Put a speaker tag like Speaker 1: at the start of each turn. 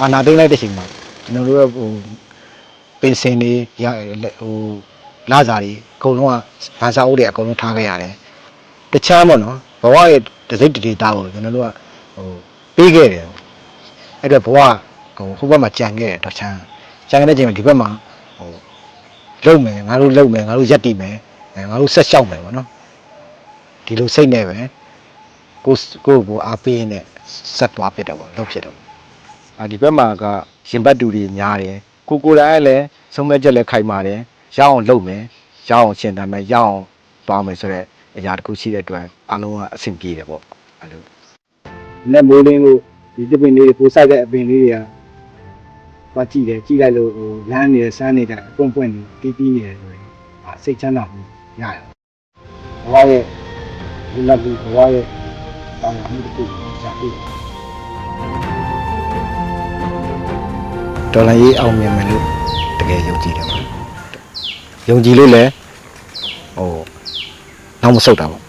Speaker 1: အာနာသိမ့်လိုက်တဲ့ချိန်မှာကျွန်တော်တို့ကဟိုပင်စင်တွေရဟိုလာစာတွေအကုန်လုံးကဗန်စာအုပ်တွေအကုန်လုံးထားခဲ့ရတယ်တခြားပေါ့နော်ဘဝရဲ့တစိတ်တဒေတာကိုကျွန်တော်တို့ကဟိုပေးခဲ့တယ်အဲ့တော့ဘဝဟိုဟိုဘက်မှာကြံခဲ့တယ်တော့ချမ်းကြံခဲ့တဲ့ချိန်မှာဒီဘက်မှာဟိုလုံမယ်ငါတို့လုံမယ်ငါတို့ရက်တည်မယ်အဲငါတို့ဆက်လျှောက်မယ်ပေါ့နော်ဒီလိုစိတ်နဲ့ပဲကိုယ်ကိုယ့်ကိုအားပေးနေဆက်သွားဖြစ်တယ်ပေါ့လုပ်ဖြစ်တယ်ပေါ့
Speaker 2: အာ ဒီဘက်မှာကရင်ဘတ်တူတွေများတယ်ကိုကိုယ်တိုင်ကလည်းဆုံးမဲ့ချက်လည်းခိုင်ပါတယ်ရအောင်လုပ်မယ်ရအောင်ရှင်းတမ်းမယ်ရအောင်သွားမယ်ဆိုတော့အရာတစ်ခုရှိတဲ့အတွက်အားလုံးကအဆင်ပြေတယ်ပေါ့အဲ့လို
Speaker 1: လက်မိုးလင်းလို့ဒီတပင်လေးတွေကိုစိုက်တဲ့အပင်လေးတွေကသွားကြည့်တယ်ကြည့်လိုက်လို့ဟိုလမ်းနေဆန်းနေတဲ့အပွင့်ပွင့်နေတီးတီးနေတယ်ဆိုရင်အာစိတ်ချမ်းသာမှုရတယ်ဘဝရဲ့လူလက်လူဘဝရဲ့တောင်းမှုတစ်ခုရှာပြီး ဒေါ်လာရေးအောင်မြင်မယ်လို့တကယ်ယုံကြည်တယ်ပါယုံကြည်လို့လည်းဟိုနောက်မဆုတ်တာပေါ့